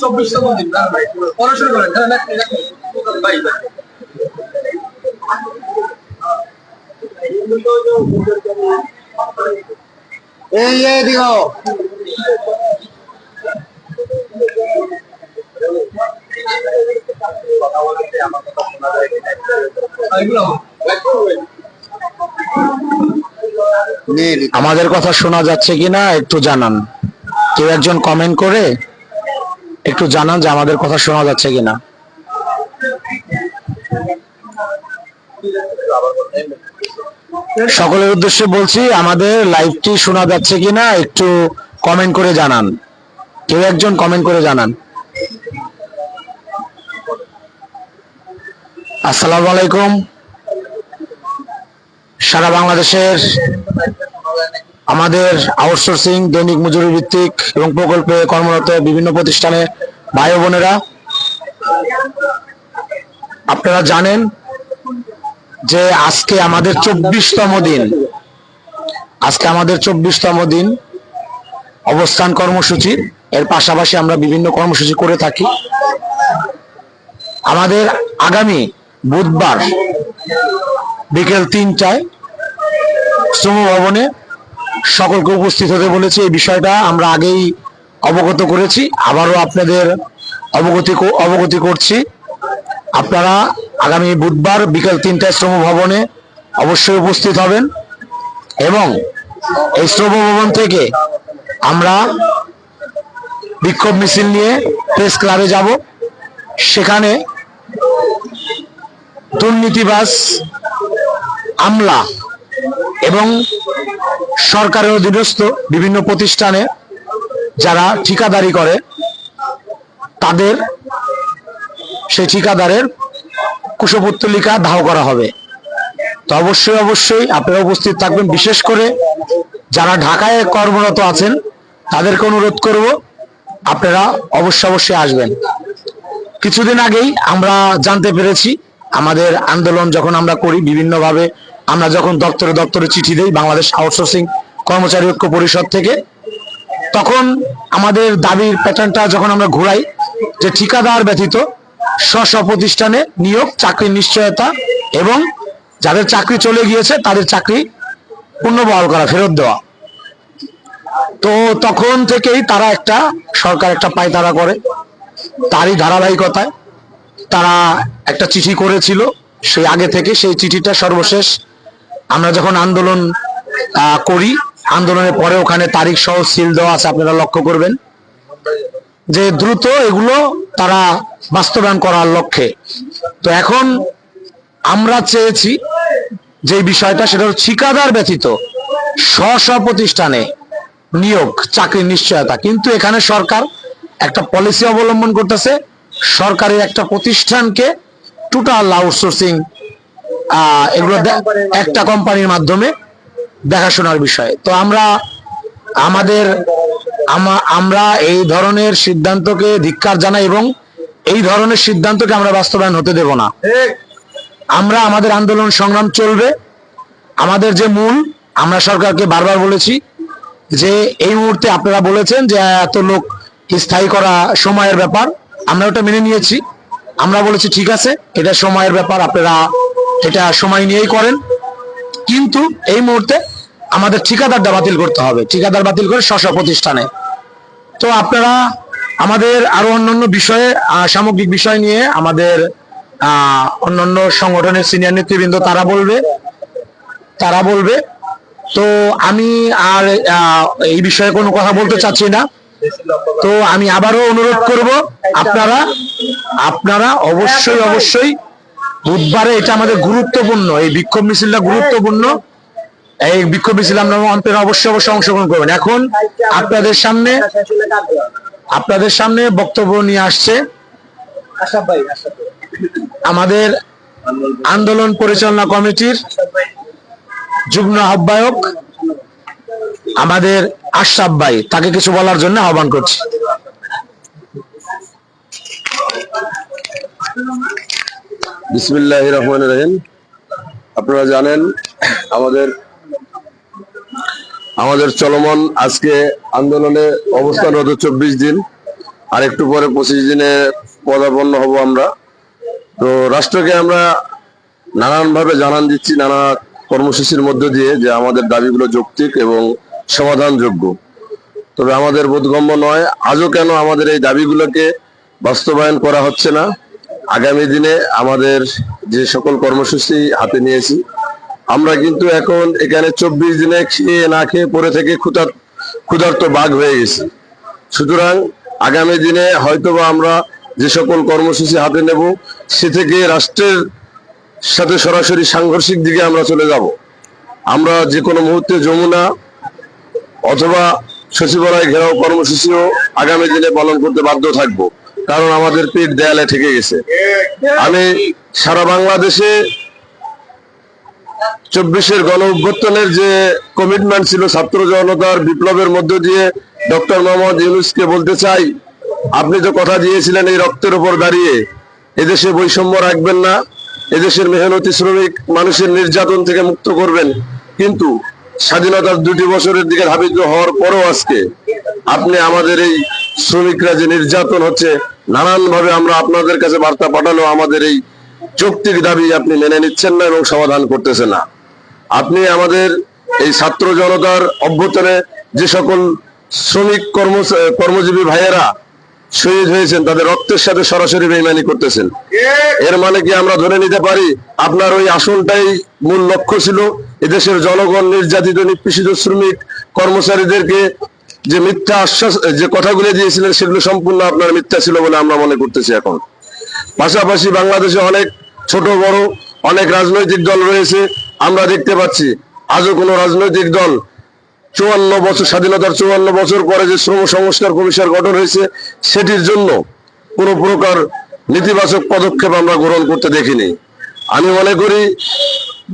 চব্বিশতম দিন। পড়াশোনা করেন। লেখেন, লেখেন। ভাই ভাই। এই এই দিও আমাদের কথা শোনা যাচ্ছে কিনা একটু জানান। কেউ একজন কমেন্ট করে একটু জানান যে আমাদের কথা শোনা যাচ্ছে কিনা। সকলের উদ্দেশ্যে বলছি, আমাদের লাইভটি শোনা যাচ্ছে কিনা একটু কমেন্ট করে জানান। কেউ একজন কমেন্ট করে জানান। আসসালামু আলাইকুম। সারা বাংলাদেশের আমাদের আউটসোর্সিং দৈনিক মজুরি ভিত্তিক এবং প্রকল্পে কর্মরত বিভিন্ন প্রতিষ্ঠানে ভাই বোনেরা, আপনারা জানেন যে আজকে আমাদের চব্বিশতম দিন। আজকে আমাদের চব্বিশতম দিন অবস্থান কর্মসূচি। এর পাশাপাশি আমরা বিভিন্ন কর্মসূচি করে থাকি। আমাদের আগামী বুধবার বিকেল তিনটায় শ্রম ভবনে সকলকে উপস্থিত হতে বলেছি। এই বিষয়টা আমরা আগেই অবগত করেছি। আবারও আপনাদের অবগতি অবগতি করছি। আপনারা আগামী বুধবার বিকাল তিনটায় শ্রম ভবনে অবশ্যই উপস্থিত হবেন এবং এই শ্রম ভবন থেকে আমরা বিক্ষোভ মিছিল নিয়ে প্রেস ক্লাবে যাব। সেখানে দুর্নীতিবাস আমলা এবং সরকারের অধীনস্থ বিভিন্ন প্রতিষ্ঠানে যারা ঠিকাদারি করে, তাদের সেই ঠিকাদারের কুশপুত্তলিকা দাহ করা হবে। তো অবশ্যই অবশ্যই আপনারা উপস্থিত থাকবেন। বিশেষ করে যারা ঢাকায় কর্মরত আছেন, তাদেরকে অনুরোধ করব, আপনারা অবশ্যই অবশ্যই আসবেন। কিছুদিন আগেই আমরা জানতে পেরেছি, আমাদের আন্দোলন যখন আমরা করি, বিভিন্নভাবে আমরা যখন দপ্তরে দপ্তরে চিঠি দেই বাংলাদেশ আউটসোর্সিং কর্মচারী ঐক্য পরিষদ থেকে, তখন আমাদের দাবির প্যাটার্নটা যখন আমরা ঘুরাই যে ঠিকাদার ব্যতীত স্ব প্রতিষ্ঠানে নিয়োগ, চাকরির নিশ্চয়তা এবং যাদের চাকরি চলে গিয়েছে তাদের চাকরি পুনর্বহাল করা, ফেরত দেওয়া। তো তখন থেকেই তারা একটা, সরকার একটা পায়তারা করে। তারই ধারাবাহিকতায় তারা একটা চিঠি করেছিল। সেই আগে থেকে সেই চিঠিটা সর্বশেষ আমরা যখন আন্দোলন করি, আন্দোলনের পরে ওখানে তারিখ সহ সিল দেওয়া আছে, আপনারা লক্ষ্য করবেন। যে দ্রুত এগুলো তারা বাস্তবায়ন করার লক্ষ্যে। তো এখন আমরা চেয়েছি যে বিষয়টা, সেটা হলো ঠিকাদার ব্যতীত স্ব প্রতিষ্ঠানে নিয়োগ, চাকরির নিশ্চয়তা। কিন্তু এখানে সরকার একটা পলিসি অবলম্বন করতেছে। সরকারের একটা প্রতিষ্ঠানকে টোটাল আউটসোর্সিং এগুলো একটা কোম্পানির মাধ্যমে দেখাশোনার বিষয়। তো আমরা আমাদের আমরা এই ধরনের সিদ্ধান্তকে ধিক্কার জানাই এবং এই ধরনের সিদ্ধান্তকে আমরা বাস্তবায়ন হতে দেব না। আমরা আমাদের আন্দোলন সংগ্রাম চলবে। আমাদের যে মূল আমরা সরকারকে বারবার বলেছি যে এই মুহূর্তে আপনারা বলেছেন যে এত লোক স্থায়ী করা সময়ের ব্যাপার। আমরা ওটা মেনে নিয়েছি। আমরা বলেছি ঠিক আছে এটা সময়ের ব্যাপার আপনারা এটা সময় নিয়েই করেন। কিন্তু এই মুহূর্তে আমাদের ঠিকাদারটা বাতিল করতে হবে। ঠিকাদার বাতিল করে স্ব প্রতিষ্ঠানে। তো আপনারা আমাদের আরও অন্যান্য বিষয়ে সামগ্রিক বিষয় নিয়ে আমাদের অন্যান্য সংগঠনের সিনিয়র নেতৃবৃন্দ তারা বলবে। তারা বলবে। তো আমি আর এই বিষয়ে কোনো কথা বলতে চাচ্ছি না। তো আমি আবারও অনুরোধ করব আপনারা আপনারা অবশ্যই অবশ্যই বুধবারে এটা আমাদের গুরুত্বপূর্ণ, এই বিক্ষোভ মিছিলটা গুরুত্বপূর্ণ এই বিক্ষোভ মিছিল আমরা আপনারা অবশ্যই অবশ্যই অংশগ্রহণ করবেন এখন আপনাদের সামনে আপনাদের সামনে বক্তব্য নিয়ে আসছে। আমাদের আন্দোলন পরিচালনা কমিটির যুগ্ম আহ্বায়ক আমাদের আশরাফ ভাই, তাকে কিছু বলার জন্য আহ্বান করছি বিসমিল্লাহ রহমান রহিম। আপনারা জানেন, আমাদের আমাদের চলমান আজকে আন্দোলনে অবস্থানরত চব্বিশ দিন, আর একটু পরে পঁচিশ দিনে পদাপন্ন হব আমরা। তো রাষ্ট্রকে আমরা নানান ভাবে জানান দিচ্ছি, নানা কর্মসূচির মধ্য দিয়ে যে আমাদের দাবিগুলো যৌক্তিক এবং সমাধানযোগ্য। তবে আমাদের বোধগম্য নয়, আজও কেন আমাদের এই দাবিগুলোকে বাস্তবায়ন করা হচ্ছে না? আগামী দিনে আমাদের যে সকল কর্মসূচি হাতে নিয়েছি, আমরা কিন্তু এখন এখানে চব্বিশ দিনে খেয়ে না খেয়ে পরে থেকে ক্ষুধার ক্ষুধার্ত বাঘ হয়ে গেছি। সুতরাং আগামী দিনে হয়তোবা আমরা যে সকল কর্মসূচি হাতে নেব, সে থেকে রাষ্ট্রের সাথে সরাসরি সাংঘর্ষিক দিকে আমরা চলে যাব। আমরা যে কোনো মুহূর্তে যমুনা অথবা সচিবালয় ঘেরাও কর্মসূচিও আগামী দিনে পালন করতে বাধ্য থাকব। কারণ আমাদের পেট দেয়ালে ঠেকে গেছে। আমি সারা বাংলাদেশে চব্বিশের গণ অভ্যুত্থানের যে কমিটমেন্ট ছিল ছাত্র জনতার বিপ্লবের মধ্য দিয়ে, ডক্টর মোহাম্মদ ইউনুসকে বলতে চাই, আপনি তো কথা দিয়েছিলেন এই রক্তের উপর দাঁড়িয়ে, এদেশে বৈষম্য রাখবেন না, এদেশের মেহনতি শ্রমিক মানুষের নির্যাতন থেকে মুক্ত করবেন। কিন্তু স্বাধীনতার দুটি বছরের দিকে ধাবিত হওয়ার পরও আজকে আপনি আমাদের এই শ্রমিকরা যে নির্যাতন হচ্ছে নানান ভাবে আমরা আপনাদের কাছে বার্তা পাঠালো আমাদের এই যৌক্তিক দাবি আপনি মেনে নিচ্ছেন না এবং সমাধান করতেছেন না। আপনি আমাদের এই ছাত্র জনতার অভ্যুত্থানে যে সকল শ্রমিক কর্ম কর্মজীবী ভাইয়েরা শহীদ হয়েছেন, তাদের রক্তের সাথে সরাসরি বেইমানি করতেছেন। এর মানে কি আমরা ধরে নিতে পারি আপনার ওই আসনটাই মূল লক্ষ্য ছিল? এদেশের জনগণ, নির্যাতিত, নিপীড়িত শ্রমিক কর্মচারীদেরকে যে মিথ্যা আশ্বাস, যে কথাগুলো দিয়েছিলেন সেগুলো সম্পূর্ণ আপনার মিথ্যা ছিল বলে আমরা মনে করতেছি এখন। পাশাপাশি বাংলাদেশে অনেক ছোট, বড়, অনেক রাজনৈতিক দল রয়েছে, আমরা দেখতে পাচ্ছি। আজও কোনো রাজনৈতিক দল চুয়ান্ন বছর, স্বাধীনতার চুয়ান্ন বছর পরে যে শ্রম সংস্কার কমিশন গঠন হয়েছে, সেটির জন্য কোনো প্রকার নেতিবাচক পদক্ষেপ আমরা গ্রহণ করতে দেখিনি। আমি মনে করি,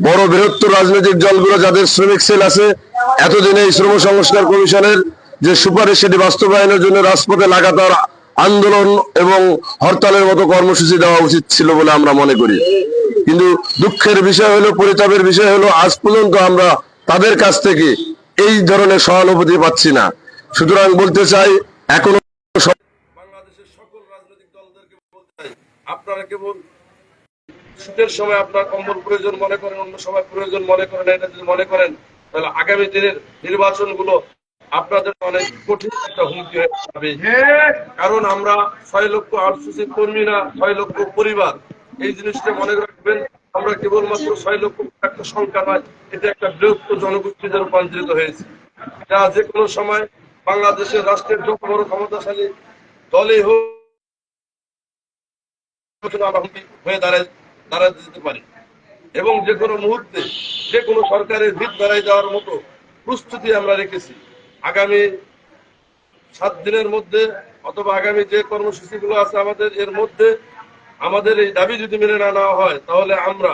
বড় বৃহত্তর রাজনৈতিক দলগুলো যাদের শ্রমিক সেল আছে, এতদিনে এই শ্রম সংস্কার কমিশনের যে সুপারিশ সেটি বাস্তবায়নের জন্য রাজপথে লাগাতার আন্দোলন এবং হরতালের মতো কর্মসূচি দেওয়া উচিত ছিল বলে আমরা মনে করি। কিন্তু দুঃখের বিষয় হলো, পরিতাপের বিষয় হলো, আজ পর্যন্ত আমরা তাদের কাছ থেকে এই ধরনের সহানুভূতি পাচ্ছি না। সুতরাং বলতে চাই, এখনও বাংলাদেশের সকল রাজনৈতিক দলদেরকে আপনারা কেবল শীতের সময় আপনার কম্বল প্রয়োজন মনে করেন, অন্য সময় প্রয়োজন মনে করেন এটা যদি মনে করেন, তাহলে আগামী দিনের নির্বাচনগুলো আপনাদের অনেক কঠিন একটা হুমকি হয়ে যাবে। কারণ আমরা ছয় লক্ষ আউটসোর্সিং কর্মী না ছয় লক্ষ পরিবার। এই জিনিসটা মনে রাখবেন আমরা কেবলমাত্র ছয় লক্ষ একটা সংখ্যা নয় এটা একটা বৃহত্তর জনগোষ্ঠীতে রূপান্তরিত হয়েছে। যা যে কোনো সময় বাংলাদেশের রাষ্ট্রের যত বড় ক্ষমতাশালী দলই হোক আমরা হুমকি হয়ে দাঁড়ায় দাঁড়াতে যেতে পারি। এবং যে কোনো মুহূর্তে যে কোনো সরকারের ভিত দাঁড়াই দেওয়ার মতো প্রস্তুতি আমরা রেখেছি। আগামী সাত দিনের মধ্যে অথবা আগামী যে কর্মসূচিগুলো আছে আমাদের, এর মধ্যে আমাদের এই দাবি যদি মেনে না নেওয়া হয়, তাহলে আমরা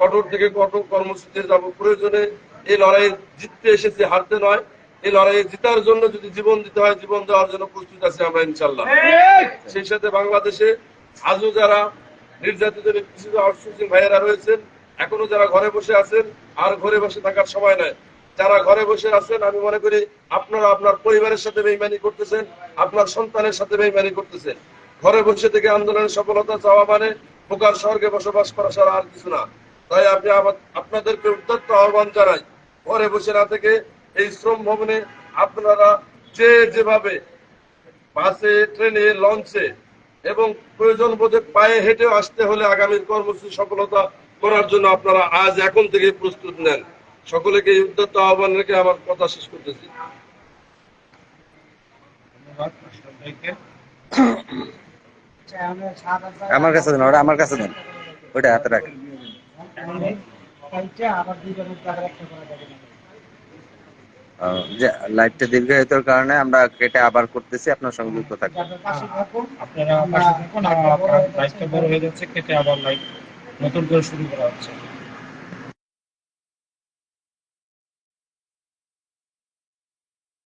কঠোর থেকে কঠোর কর্মসূচিতে যাব। প্রয়োজনে এই লড়াই জিততে এসেছি, হারতে নয়। এই লড়াইয়ে জিতার জন্য যদি জীবন দিতে হয়, জীবন দেওয়ার জন্য প্রস্তুত আছি আমরা ইনশাল্লাহ সেই সাথে বাংলাদেশে আজও যারা নির্যাতিত নিপীড়িত আউটসোর্সিং ভাইয়েরা রয়েছেন, এখনও যারা ঘরে বসে আছেন, আর ঘরে বসে থাকার সময় নাই। যারা ঘরে বসে আছেন, আমি মনে করি আপনারা আপনার পরিবারের সাথে বেইমানি করতেছেন, আপনার সন্তানের সাথে বেইমানি করতেছেন। ঘরে বসে থেকে আন্দোলনের সফলতা চাওয়া মানে পোকার স্বর্গে বসবাস করা ছাড়া আর কিছু না। তাই আপনি আপনাদেরকে উদ্যত্ত আহ্বান জানাই, ঘরে বসে না থেকে এই শ্রম ভবনে আপনারা যে যেভাবে বাসে, ট্রেনে, লঞ্চে এবং প্রয়োজন বোধে পায়ে হেঁটেও আসতে হলে আগামীর কর্মসূচি সফলতা করার জন্য আপনারা আজ এখন থেকে প্রস্তুত নেন। সকলকে এই উদ্যত আহ্বান রেখে আমার কথা শেষ করতেছি। আমার কাছে দেন ওটা আমার কাছে দেন। ওইটা হাতে লাইটটা দীর্ঘায়িতর কারণে আমরা কেটে আবার করতেছি আপনার সঙ্গে যুক্ত থাকবেন আপনারা পাশে থাকুন আর আপনার বড় হয়ে যাচ্ছে কেটে আবার নতুন করে শুরু করা হচ্ছে।